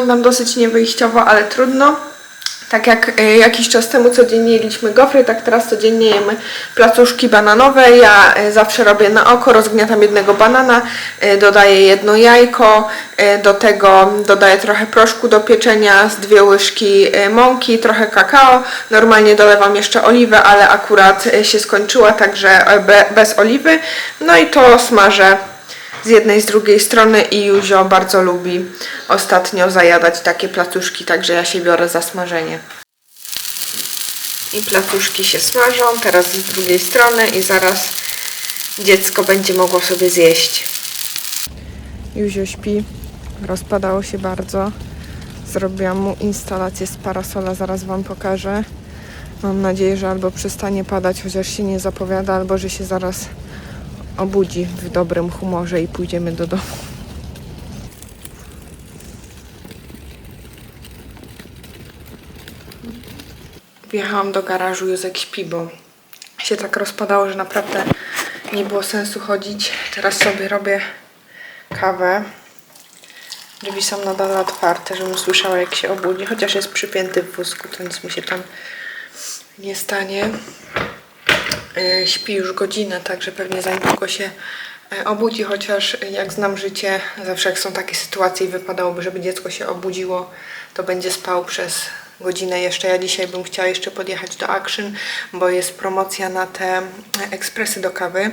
wyglądam dosyć niewyjściowo, ale trudno. Tak jak y, jakiś czas temu codziennie jedliśmy gofry, tak teraz codziennie jemy placuszki bananowe. Ja y, zawsze robię na oko, rozgniatam jednego banana, y, dodaję jedno jajko, do tego dodaję trochę proszku do pieczenia, z dwie łyżki mąki, trochę kakao. Normalnie dolewam jeszcze oliwę, ale akurat się skończyła, także be, bez oliwy. No i to smażę z jednej, z drugiej strony i Juzio bardzo lubi ostatnio zajadać takie placuszki, także ja się biorę za smażenie. I placuszki się smażą, teraz z drugiej strony i zaraz dziecko będzie mogło sobie zjeść. Juzio śpi, rozpadało się bardzo. Zrobiłam mu instalację z parasola, zaraz Wam pokażę. Mam nadzieję, że albo przestanie padać, chociaż się nie zapowiada, albo że się zaraz obudzi w dobrym humorze i pójdziemy do domu. Wjechałam do garażu, Józek śpi, bo się tak rozpadało, że naprawdę nie było sensu chodzić. Teraz sobie robię kawę. Drzwi są nadal otwarte, żebym słyszała jak się obudzi, chociaż jest przypięty w wózku, to nic mu się tam nie stanie. E, śpi już godzinę, także pewnie za niedługo się e, obudzi, chociaż jak znam życie, zawsze jak są takie sytuacje i wypadałoby, żeby dziecko się obudziło, to będzie spał przez godzinę jeszcze. Ja dzisiaj bym chciała jeszcze podjechać do Action, bo jest promocja na te ekspresy do kawy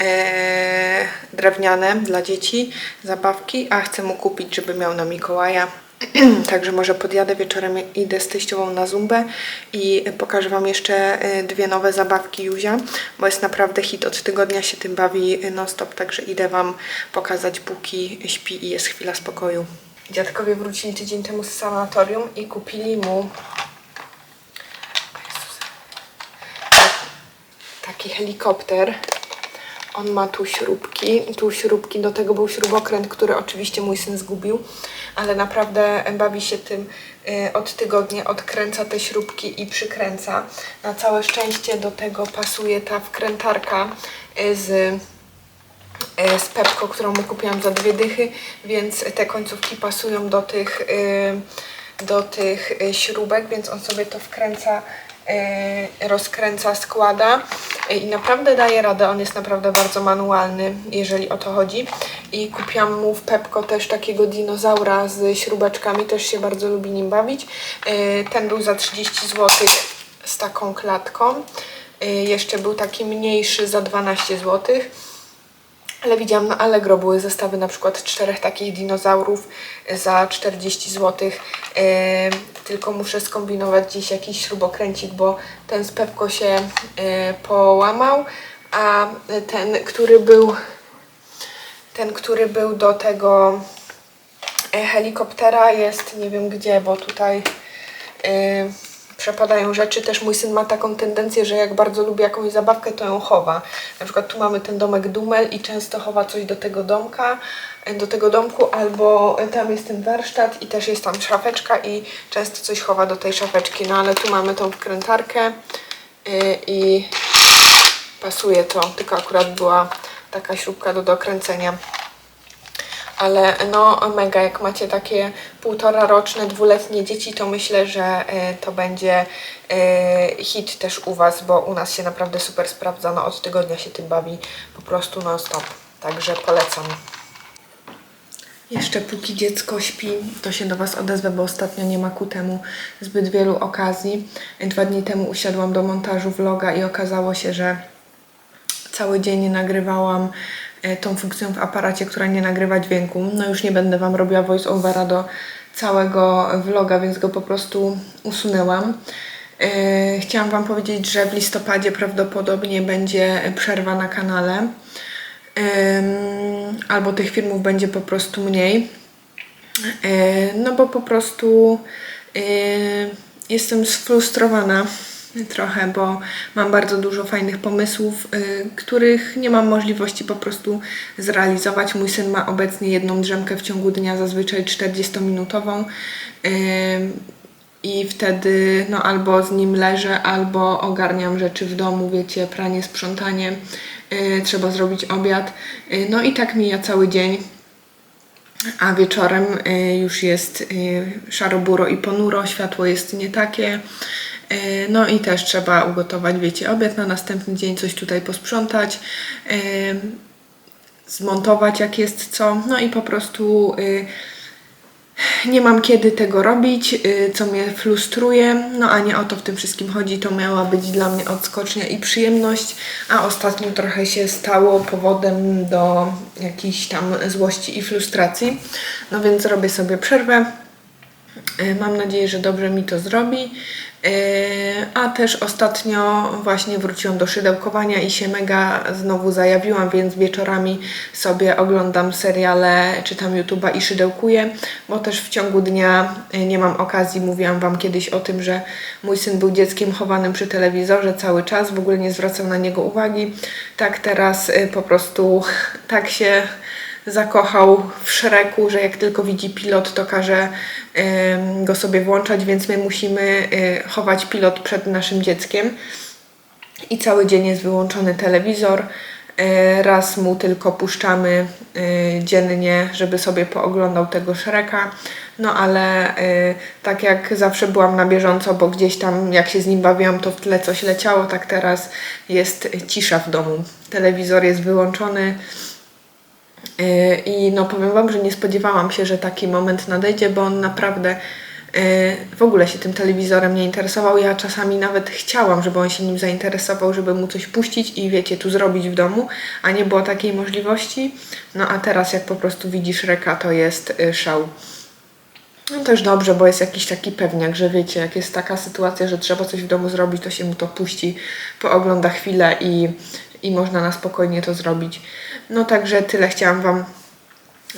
e, drewniane dla dzieci, zabawki, a chcę mu kupić, żeby miał na Mikołaja. Także może podjadę wieczorem, idę z teściową na zumbę i pokażę Wam jeszcze e, dwie nowe zabawki Juzia, bo jest naprawdę hit, od tygodnia się tym bawi non stop, także idę Wam pokazać póki śpi i jest chwila spokoju. Dziadkowie wrócili tydzień temu z sanatorium i kupili mu taki helikopter. On ma tu śrubki, tu śrubki, do tego był śrubokręt, który oczywiście mój syn zgubił, ale naprawdę bawi się tym y, od tygodnia, odkręca te śrubki i przykręca. Na całe szczęście do tego pasuje ta wkrętarka y, z y, z Pepko, którą kupiłam za dwie dychy, więc te końcówki pasują do tych, do tych śrubek, więc on sobie to wkręca, rozkręca, składa y, i naprawdę daje radę. On jest naprawdę bardzo manualny, jeżeli o to chodzi. I kupiłam mu w Pepko też takiego dinozaura z śrubeczkami, też się bardzo lubi nim bawić. Y, Ten był za 30 zł z taką klatką. Jeszcze był taki mniejszy za 12 złotych. Ale widziałam na Allegro były zestawy na przykład czterech takich dinozaurów za 40 zł. tylko muszę skombinować gdzieś jakiś śrubokręcik, bo ten z Pepko się yy, połamał, a ten, który był ten, który był do tego e, helikoptera jest nie wiem gdzie, bo tutaj yy, przepadają rzeczy. Też mój syn ma taką tendencję, że jak bardzo lubi jakąś zabawkę, to ją chowa. Na przykład tu mamy ten domek Dumel i często chowa coś do tego domka, do tego domku, albo tam jest ten warsztat i też jest tam szafeczka i często coś chowa do tej szafeczki. No ale tu mamy tą wkrętarkę yy, i pasuje to, tylko akurat była taka śrubka do dokręcenia ale no mega, jak macie takie półtora roczne, dwuletnie dzieci, to myślę, że e, to będzie e, hit też u Was, bo u nas się naprawdę super sprawdza, no od tygodnia się tym bawi po prostu non stop, także polecam. Jeszcze póki dziecko śpi, to się do Was odezwę, bo ostatnio nie ma ku temu zbyt wielu okazji. Dwa dni temu usiadłam do montażu vloga i okazało się, że cały dzień nagrywałam tą funkcją w aparacie, która nie nagrywa dźwięku. No już nie będę Wam robiła voice-overa do całego vloga, więc go po prostu usunęłam. E, Chciałam Wam powiedzieć, że w listopadzie prawdopodobnie będzie przerwa na kanale. Albo tych filmów będzie po prostu mniej. E, No bo po prostu e, jestem sfrustrowana trochę, bo mam bardzo dużo fajnych pomysłów, y, których nie mam możliwości po prostu zrealizować. Mój syn ma obecnie jedną drzemkę w ciągu dnia, zazwyczaj 40-minutową. y, I wtedy no albo z nim leżę, albo ogarniam rzeczy w domu, wiecie, pranie, sprzątanie, y, trzeba zrobić obiad. No i tak mija cały dzień. a wieczorem już jest y, szaro-buro i ponuro, światło jest nie takie. Y, No i też trzeba ugotować, wiecie, obiad na następny dzień, coś tutaj posprzątać, y, zmontować jak jest co, no i po prostu y, nie mam kiedy tego robić, y, co mnie frustruje, no a nie o to w tym wszystkim chodzi, to miała być dla mnie odskocznia i przyjemność, a ostatnio trochę się stało powodem do jakiejś tam złości i frustracji, no więc zrobię sobie przerwę, Y, Mam nadzieję, że dobrze mi to zrobi. Y, A też ostatnio właśnie wróciłam do szydełkowania i się mega znowu zajawiłam, więc wieczorami sobie oglądam seriale, czytam YouTube'a i szydełkuję, bo też w ciągu dnia y, nie mam okazji. Mówiłam Wam kiedyś o tym, że mój syn był dzieckiem chowanym przy telewizorze cały czas, w ogóle nie zwracał na niego uwagi. Tak teraz y, po prostu tak się zakochał w Szreku, że jak tylko widzi pilot, to każe go sobie włączać, więc my musimy y, chować pilot przed naszym dzieckiem. I cały dzień jest wyłączony telewizor. Y, Raz mu tylko puszczamy y, dziennie, żeby sobie pooglądał tego Shreka. No ale y, tak jak zawsze byłam na bieżąco, bo gdzieś tam jak się z nim bawiłam, to w tle coś leciało, tak teraz jest cisza w domu. Telewizor jest wyłączony. Yy, I no powiem Wam, że nie spodziewałam się, że taki moment nadejdzie, bo on naprawdę yy, w ogóle się tym telewizorem nie interesował. Ja czasami nawet chciałam, żeby on się nim zainteresował, żeby mu coś puścić i wiecie, tu zrobić w domu, a nie było takiej możliwości. No a teraz jak po prostu widzisz reka, to jest yy, szał. No też dobrze, bo jest jakiś taki pewniak, że wiecie, jak jest taka sytuacja, że trzeba coś w domu zrobić, to się mu to puści, poogląda chwilę i, i można na spokojnie to zrobić. No także tyle chciałam Wam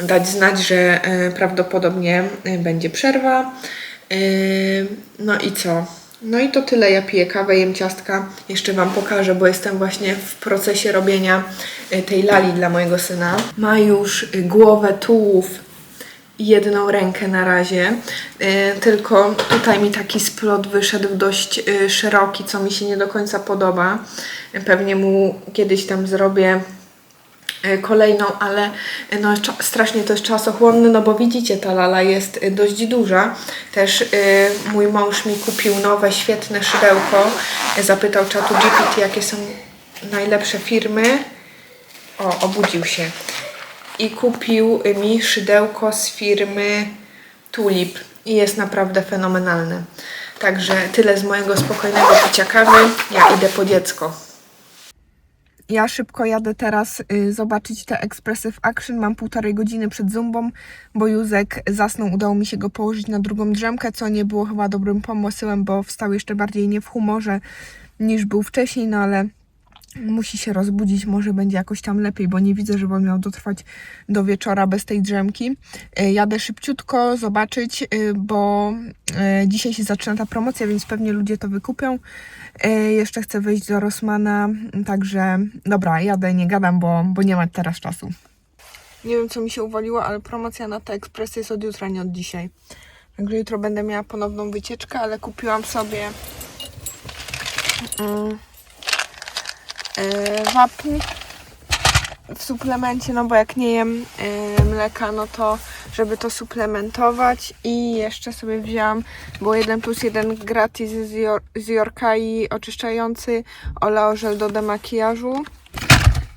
dać znać, że e, prawdopodobnie e, będzie przerwa. E, no i co? No i to tyle. Ja piję kawę, jem ciastka. Jeszcze Wam pokażę, bo jestem właśnie w procesie robienia tej lali dla mojego syna. Ma już głowę, tułów jedną rękę na razie. E, tylko tutaj mi taki splot wyszedł dość e, szeroki, co mi się nie do końca podoba. Pewnie mu kiedyś tam zrobię e, kolejną, ale no, strasznie to jest czasochłonne, no bo widzicie, ta lala jest dość duża. Też mój mąż mi kupił nowe, świetne szydełko. Zapytał czatu GPT, jakie są najlepsze firmy. O, obudził się. I kupił mi szydełko z firmy Tulip. I jest naprawdę fenomenalne. Także tyle z mojego spokojnego picia kawy. Ja idę po dziecko. Ja szybko jadę teraz y, zobaczyć te w action. Mam półtorej godziny przed zumbą, bo Józek zasnął. Udało mi się go położyć na drugą drzemkę, co nie było chyba dobrym pomysłem, bo wstał jeszcze bardziej nie w humorze niż był wcześniej, no ale musi się rozbudzić, może będzie jakoś tam lepiej, bo nie widzę, żeby on miał dotrwać do wieczora bez tej drzemki. Y, Jadę szybciutko zobaczyć, y, bo y, dzisiaj się zaczyna ta promocja, więc pewnie ludzie to wykupią. Jeszcze chcę wyjść do Rossmana, także dobra, jadę, nie gadam, bo, bo nie ma teraz czasu. Nie wiem, co mi się uwaliło, ale promocja na te ekspresy jest od jutra, nie od dzisiaj. Także jutro będę miała ponowną wycieczkę, ale kupiłam sobie mm, e, wapń w suplemencie, no bo jak nie jem e, mleka, no to żeby to suplementować i jeszcze sobie wzięłam, było 1 plus 1 gratis z, Jor- z Yorkai oczyszczający oleożel do demakijażu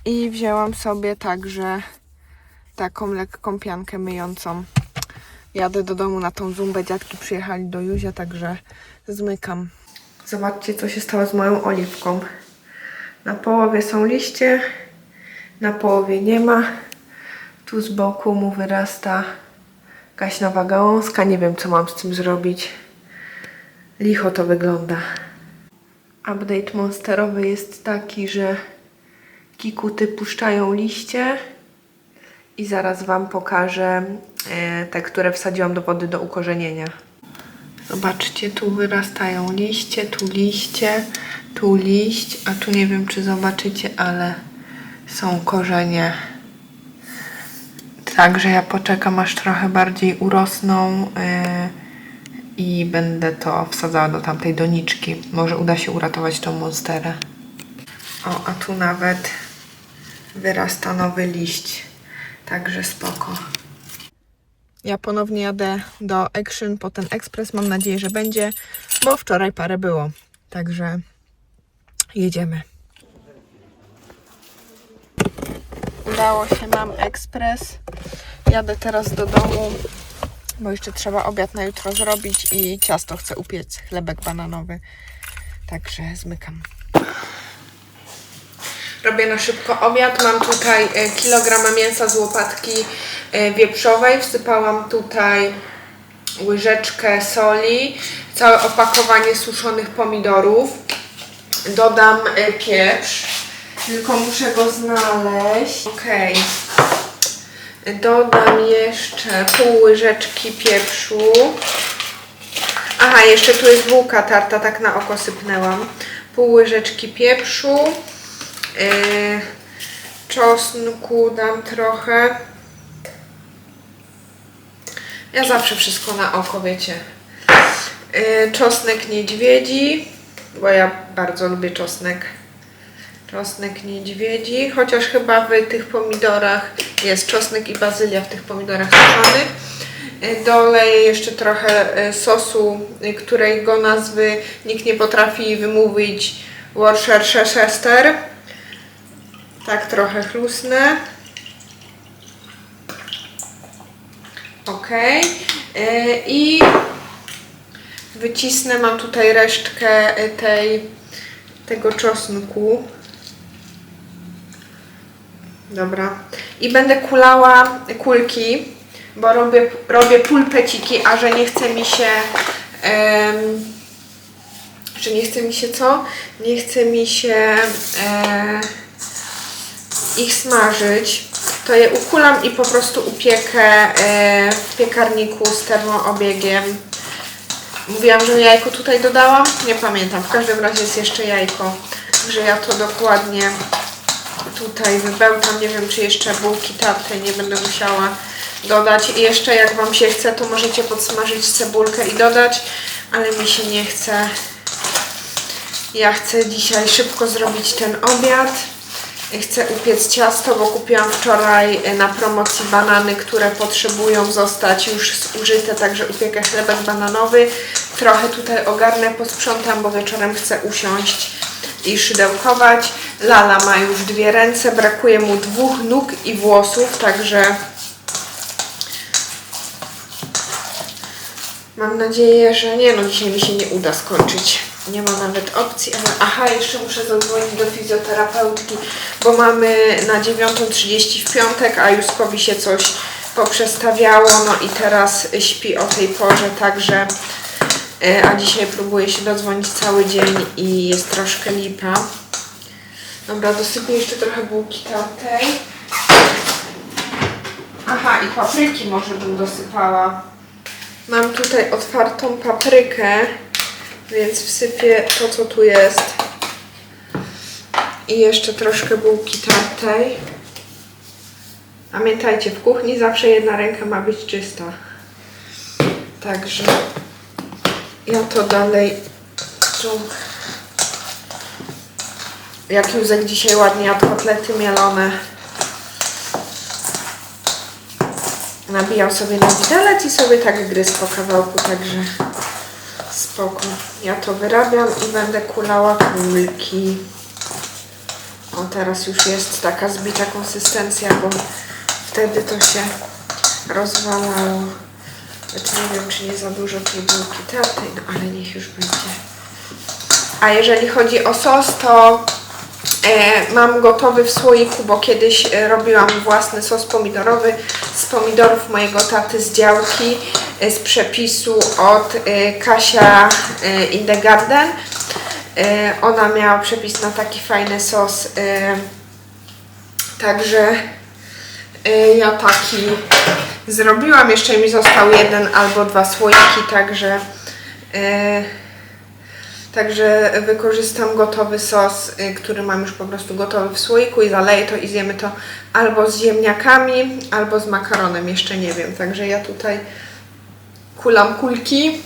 i wzięłam sobie także taką lekką piankę myjącą. Jadę do domu na tą zumbę, dziadki przyjechali do Juzia, także zmykam. Zobaczcie, co się stało z moją oliwką. Na połowie są liście, na połowie nie ma. Tu z boku mu wyrasta jakaś nowa gałązka. Nie wiem, co mam z tym zrobić. Licho to wygląda. Update monsterowy jest taki, że kikuty puszczają liście i zaraz Wam pokażę e, te, które wsadziłam do wody do ukorzenienia. Zobaczcie, tu wyrastają liście, tu liście, tu liść, a tu nie wiem, czy zobaczycie, ale są korzenie. Także ja poczekam, aż trochę bardziej urosną yy, i będę to wsadzała do tamtej doniczki. Może uda się uratować tą monsterę. O, a tu nawet wyrasta nowy liść. Także spoko. ja ponownie jadę do Action po ten ekspres. Mam nadzieję, że będzie, bo wczoraj parę było. Także jedziemy. Udało się, mam ekspres. Jadę teraz do domu, bo jeszcze trzeba obiad na jutro zrobić i ciasto chcę upiec, chlebek bananowy. Także zmykam. Robię na szybko obiad. Mam tutaj e, kilogram mięsa z łopatki e, wieprzowej. Wsypałam tutaj łyżeczkę soli, całe opakowanie suszonych pomidorów. Dodam e, pieprz, tylko muszę go znaleźć. Okej. Dodam jeszcze pół łyżeczki pieprzu. Aha, jeszcze tu jest bułka tarta, tak na oko sypnęłam. Pół łyżeczki pieprzu. Yy, czosnku dam trochę. Ja zawsze wszystko na oko, wiecie. Yy, czosnek niedźwiedzi, bo ja bardzo lubię czosnek. Czosnek niedźwiedzi, chociaż chyba w tych pomidorach jest czosnek i bazylia w tych pomidorach suszonych. Yy, Doleję jeszcze trochę yy, sosu, yy, którego nazwy nikt nie potrafi wymówić. Worcestershire. Tak trochę chlusnę. Ok. I wycisnę, mam tutaj resztkę y, tej, tego czosnku. Dobra. I będę kulała kulki, bo robię, robię pulpeciki, a że nie chce mi się... em, że nie chce mi się co? Nie chce mi się e, ich smażyć, to je ukulam i po prostu upiekę e, w piekarniku z termoobiegiem. Mówiłam, że jajko tutaj dodałam? Nie pamiętam. W każdym razie jest jeszcze jajko, że ja to dokładnie tutaj wybełtam. Nie wiem, czy jeszcze bułki tartej nie będę musiała dodać. I jeszcze jak Wam się chce, to możecie podsmażyć cebulkę i dodać, ale mi się nie chce. Ja chcę dzisiaj szybko zrobić ten obiad. Chcę upiec ciasto, bo kupiłam wczoraj na promocji banany, które potrzebują zostać już zużyte, także upiekę chlebek bananowy. Trochę tutaj ogarnę, posprzątam, bo wieczorem chcę usiąść i szydełkować. Lala ma już dwie ręce, brakuje mu dwóch nóg i włosów, także Mam nadzieję, że nie no, dzisiaj mi się nie uda skończyć. Nie ma nawet opcji, aha, jeszcze muszę zadzwonić do fizjoterapeutki, bo mamy na 9.30 w piątek, a Juskowi się coś poprzestawiało, no i teraz śpi o tej porze, także e, a dzisiaj próbuję się dodzwonić cały dzień i jest troszkę lipa. Dobra, dosypię jeszcze trochę bułki tamtej. Aha, i papryki może bym dosypała. Mam tutaj otwartą paprykę, więc wsypię to, co tu jest. I jeszcze troszkę bułki tartej. Pamiętajcie, w kuchni zawsze jedna ręka ma być czysta. Także ja to dalej tu. Jak Józek dzisiaj ładnie jadł kotlety mielone. Nabijał sobie na widelec i sobie tak gryzł po kawałku, także spoko. Ja to wyrabiam i będę kulała kulki. O, teraz już jest taka zbita konsystencja, bo wtedy to się rozwalało. Znaczy nie wiem, czy nie za dużo tej bułki tartej, no ale niech już będzie. A jeżeli chodzi o sos, to mam gotowy w słoiku, bo kiedyś e, robiłam własny sos pomidorowy z pomidorów mojego taty z działki e, z przepisu od e, Kasia e, in the Garden. E, ona miała przepis na taki fajny sos. E, także e, ja taki zrobiłam. Jeszcze mi został jeden albo dwa słoiki, także e, Także wykorzystam gotowy sos, y, który mam już po prostu gotowy w słoiku i zaleję to i zjemy to albo z ziemniakami, albo z makaronem, jeszcze nie wiem. Także ja tutaj kulam kulki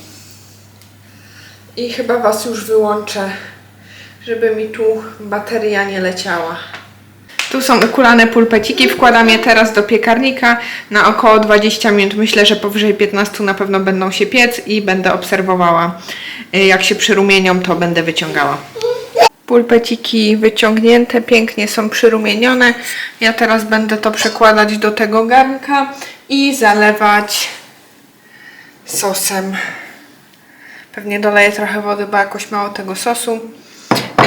i chyba Was już wyłączę, żeby mi tu bateria nie leciała. Tu są ukulane pulpeciki, wkładam je teraz do piekarnika na około 20 minut. Myślę, że powyżej 15 na pewno będą się piec i będę obserwowała. Y, Jak się przyrumienią, to będę wyciągała. Pulpeciki wyciągnięte, pięknie są przyrumienione. Ja teraz będę to przekładać do tego garnka i zalewać sosem. Pewnie doleję trochę wody, bo jakoś mało tego sosu.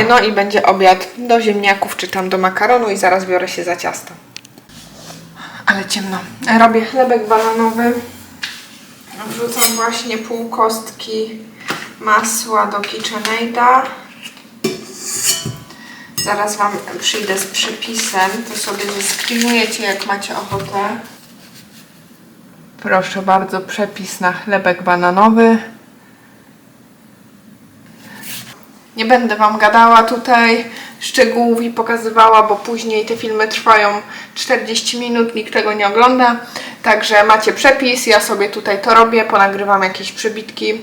No i będzie obiad do ziemniaków czy tam do makaronu i zaraz biorę się za ciasto. Ale ciemno. Robię chlebek bananowy. Wrzucam właśnie pół kostki masła do KitchenAida. Zaraz Wam przyjdę z przepisem, to sobie zeskinujecie jak macie ochotę. Proszę bardzo, przepis na chlebek bananowy. Nie będę Wam gadała tutaj szczegółów i pokazywała, bo później te filmy trwają 40 minut, nikt tego nie ogląda. Także macie przepis, ja sobie tutaj to robię, ponagrywam jakieś przebitki.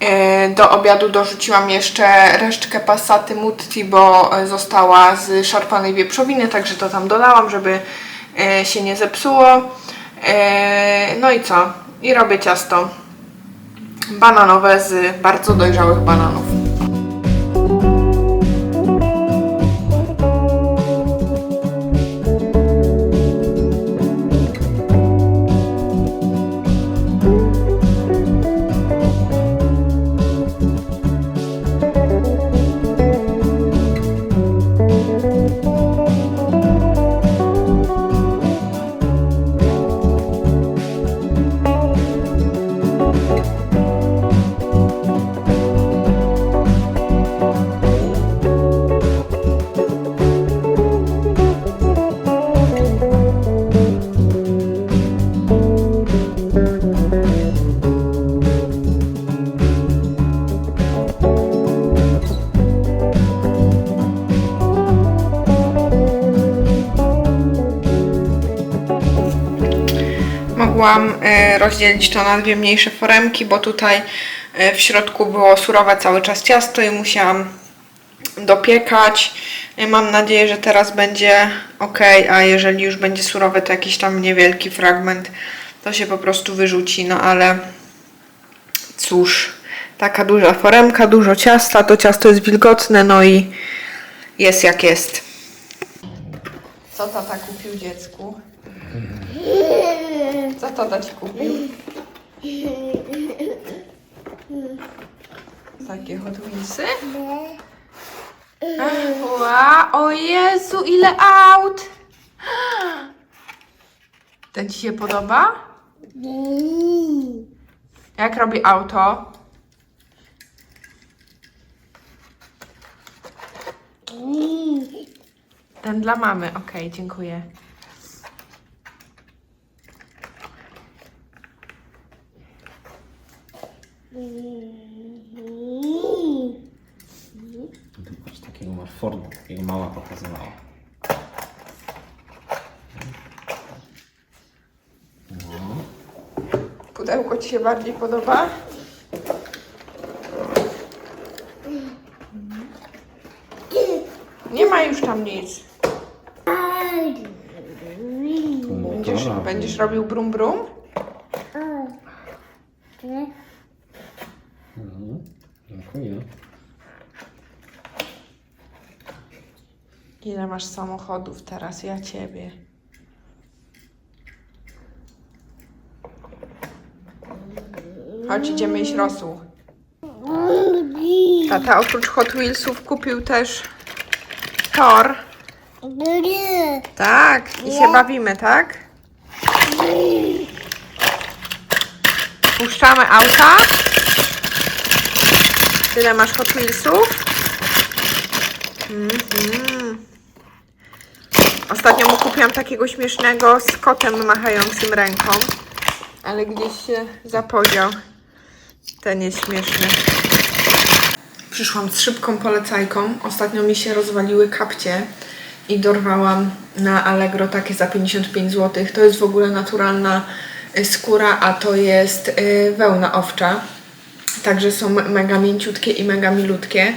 E, Do obiadu dorzuciłam jeszcze resztkę passaty mutti, bo została z szarpanej wieprzowiny, także to tam dodałam, żeby e, się nie zepsuło. E, No i co? I robię ciasto bananowe z bardzo dojrzałych bananów. Mogłam e, rozdzielić to na dwie mniejsze foremki, bo tutaj e, w środku było surowe cały czas ciasto i musiałam dopiekać. E, Mam nadzieję, że teraz będzie ok, a jeżeli już będzie surowe, to jakiś tam niewielki fragment to się po prostu wyrzuci, no ale cóż, taka duża foremka, dużo ciasta, to ciasto jest wilgotne, no i jest jak jest. Co tata kupił dziecku? Co tata ci kupił? Takie Hot Wheelsy? O Jezu, ile aut! Ten ci się podoba? Jak robi auto? Ten dla mamy, okej, dziękuję. Patrz, takiego masz Forda, takiego mama pokazywała. Pudełko ci się bardziej podoba? Nie ma już tam nic. Będziesz, będziesz robił brum brum? Mhm. Dziękuję. Ile masz samochodów teraz? Ja ciebie. Chodź, idziemy iść rosół. Tata oprócz Hot Wheelsów kupił też tor. Tak, i się bawimy, tak? Puszczamy auta. Tyle masz Hot Wheelsów. Mhm. Ostatnio mu kupiłam takiego śmiesznego z kotem machającym ręką, ale gdzieś się zapodział. Ten jest śmieszny. Przyszłam z szybką polecajką. Ostatnio mi się rozwaliły kapcie i dorwałam na Allegro takie za 55 zł. To jest w ogóle naturalna y, skóra, a to jest y, wełna owcza. Także są mega mięciutkie i mega milutkie.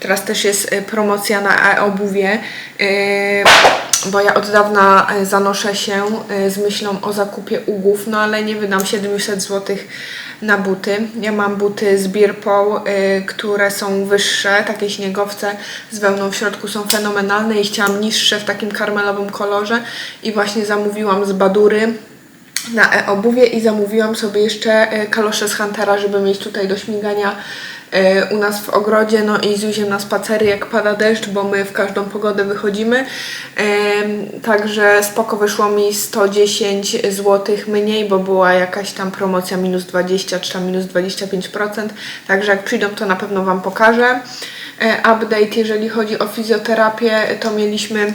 Teraz też jest y, promocja na e-obuwie, y, bo ja od dawna y, zanoszę się z myślą o zakupie ugów, no ale nie wydam 700 zł na buty. Ja mam buty z Birpą, które są wyższe, takie śniegowce z wełną w środku są fenomenalne i chciałam niższe w takim karmelowym kolorze i właśnie zamówiłam z Badury na e-obuwie i zamówiłam sobie jeszcze e, kalosze z Huntera, żeby mieć tutaj do śmigania e, u nas w ogrodzie, no i z Juziem na spacery jak pada deszcz, bo my w każdą pogodę wychodzimy. Także spoko wyszło mi 110 zł mniej, bo była jakaś tam promocja minus 20 czy tam minus 25%. Także jak przyjdą to na pewno Wam pokażę. E, Update jeżeli chodzi o fizjoterapię to mieliśmy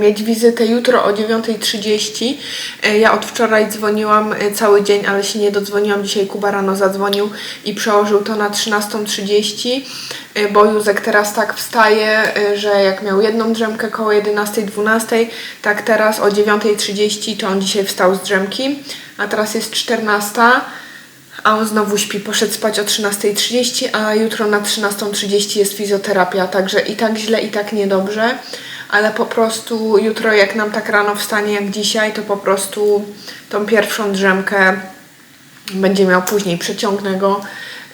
mieć wizytę jutro o 9.30. E, Ja od wczoraj dzwoniłam e, cały dzień, ale się nie dodzwoniłam. Dzisiaj Kuba rano zadzwonił i przełożył to na 13.30, e, bo Józek teraz tak wstaje, e, że jak miał jedną drzemkę koło 11.12, tak teraz o 9.30 to on dzisiaj wstał z drzemki, a teraz jest 14. A on znowu śpi, poszedł spać o 13.30, a jutro na 13.30 jest fizjoterapia, także i tak źle, i tak niedobrze, ale po prostu jutro jak nam tak rano wstanie jak dzisiaj, to po prostu tą pierwszą drzemkę będzie miał później, przeciągnę go,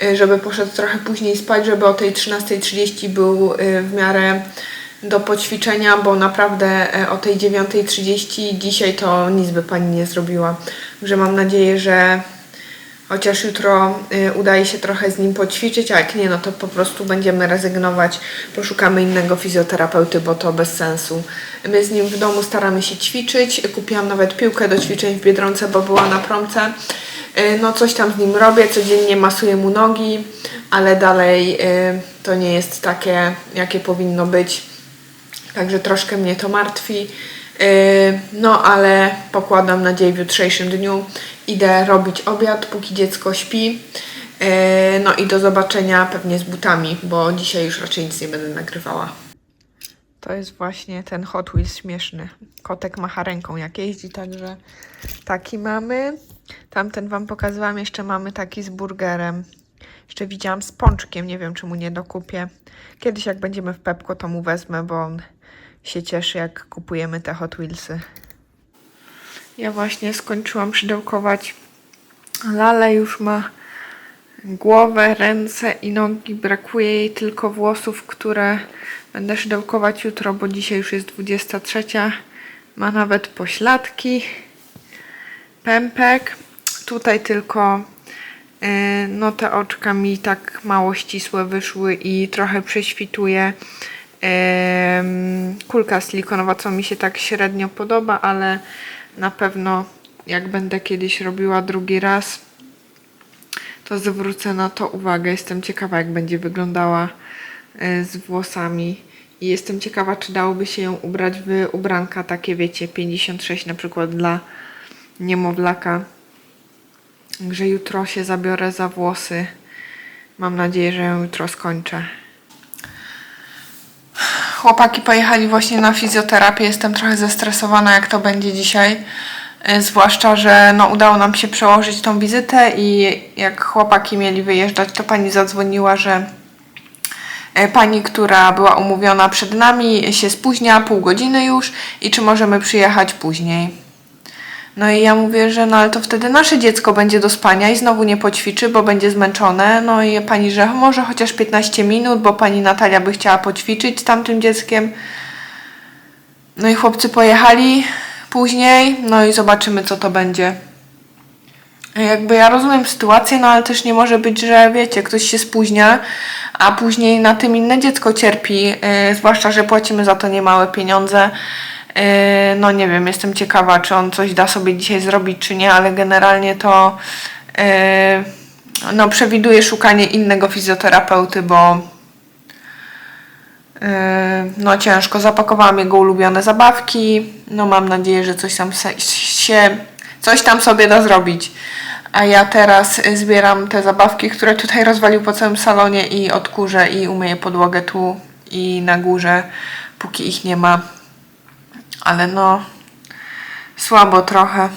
y, żeby poszedł trochę później spać, żeby o tej 13.30 był y, w miarę do poćwiczenia, bo naprawdę y, o tej 9.30 dzisiaj to nic by Pani nie zrobiła. Także mam nadzieję, że Chociaż jutro y, udaje się trochę z nim poćwiczyć, a jak nie, no to po prostu będziemy rezygnować, poszukamy innego fizjoterapeuty, bo to bez sensu. My z nim w domu staramy się ćwiczyć. Kupiłam nawet piłkę do ćwiczeń w Biedronce, bo była na promce. Y, no coś tam z nim robię, codziennie masuję mu nogi, ale dalej y, to nie jest takie, jakie powinno być. Także troszkę mnie to martwi. Yy, No, ale pokładam nadzieję w jutrzejszym dniu. Idę robić obiad, póki dziecko śpi. Yy, No i do zobaczenia pewnie z butami, bo dzisiaj już raczej nic nie będę nagrywała. To jest właśnie ten Hot Wheels śmieszny. Kotek macha ręką jak jeździ, także taki mamy. Tamten Wam pokazywałam, jeszcze mamy taki z burgerem. Jeszcze widziałam z pączkiem, nie wiem czy mu nie dokupię. Kiedyś jak będziemy w Pepko, to mu wezmę, bo on się cieszy jak kupujemy te Hot Wheelsy. Ja właśnie skończyłam szydełkować Lale, już ma głowę, ręce i nogi. Brakuje jej tylko włosów, które będę szydełkować jutro, bo dzisiaj już jest 23. Ma nawet pośladki, pępek. Tutaj tylko yy, no te oczka mi tak mało ścisłe wyszły i trochę prześwituje kulka silikonowa, co mi się tak średnio podoba, ale na pewno jak będę kiedyś robiła drugi raz, to zwrócę na to uwagę. Jestem ciekawa, jak będzie wyglądała e, z włosami. I jestem ciekawa, czy dałoby się ją ubrać w ubranka takie, wiecie, 56 na przykład dla niemowlaka. Także jutro się zabiorę za włosy. Mam nadzieję, że ją jutro skończę. Chłopaki pojechali właśnie na fizjoterapię. Jestem trochę zestresowana, jak to będzie dzisiaj. E, Zwłaszcza, że no, udało nam się przełożyć tą wizytę i jak chłopaki mieli wyjeżdżać, to pani zadzwoniła, że e, pani, która była umówiona przed nami, się spóźnia pół godziny już i czy możemy przyjechać później. No i ja mówię, że no ale to wtedy nasze dziecko będzie do spania i znowu nie poćwiczy, bo będzie zmęczone. No i pani, że może chociaż 15 minut, bo pani Natalia by chciała poćwiczyć z tamtym dzieckiem. No i chłopcy pojechali później, no i zobaczymy co to będzie. Jakby ja rozumiem sytuację, no ale też nie może być, że wiecie, ktoś się spóźnia, a później na tym inne dziecko cierpi, yy, zwłaszcza, że płacimy za to niemałe pieniądze. Yy, no nie wiem, jestem ciekawa, czy on coś da sobie dzisiaj zrobić, czy nie, ale generalnie to yy, no przewiduję szukanie innego fizjoterapeuty, bo yy, no ciężko. Zapakowałam jego ulubione zabawki. No mam nadzieję, że coś tam się, coś tam sobie da zrobić. A ja teraz zbieram te zabawki, które tutaj rozwalił po całym salonie i odkurzę i umyję podłogę tu i na górze, póki ich nie ma. Ale no, słabo trochę.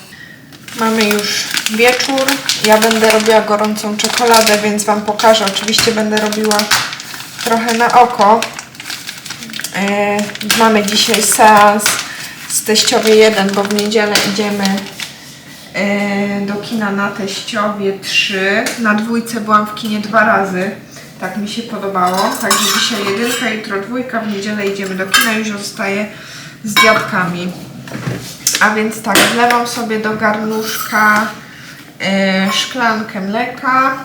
Mamy już wieczór. Ja będę robiła gorącą czekoladę, więc Wam pokażę. Oczywiście będę robiła trochę na oko. E, mamy dzisiaj seans z teściowie 1, bo w niedzielę idziemy e, do kina na teściowie 3. Na dwójce byłam w kinie dwa razy. Tak mi się podobało. Także dzisiaj jedynka, jutro dwójka, w niedzielę idziemy do kina, już zostaję z dziadkami. A więc tak, wlewam sobie do garnuszka e, szklankę mleka.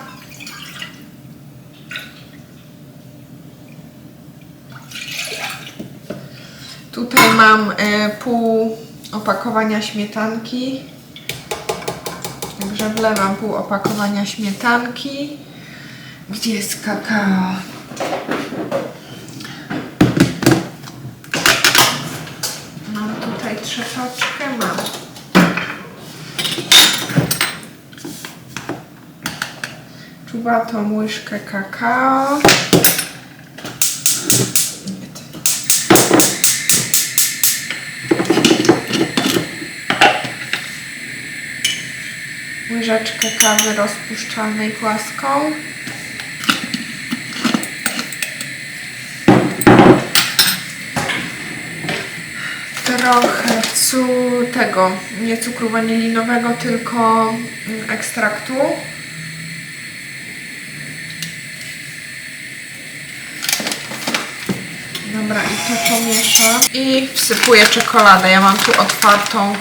Tutaj mam e, pół opakowania śmietanki. Także wlewam pół opakowania śmietanki. Gdzie jest kakao? Mam tutaj trzepaczkę, mam. Czubatą łyżkę kakao. Łyżeczkę kawy rozpuszczalnej płaską. Trochę cu tego, nie cukru wanilinowego, tylko mm, ekstraktu. Dobra, i to pomieszam. I wsypuję czekoladę. Ja mam tu otwartą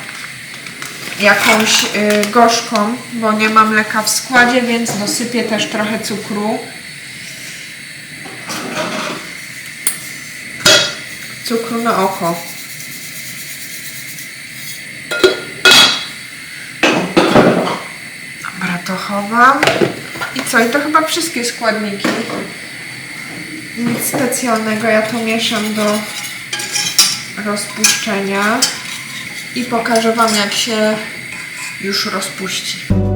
jakąś y, gorzką, bo nie mam mleka w składzie, więc dosypię też trochę cukru. Cukru na oko. I co? I to chyba wszystkie składniki. Nic specjalnego. Ja to mieszam do rozpuszczenia. I pokażę Wam, jak się już rozpuści.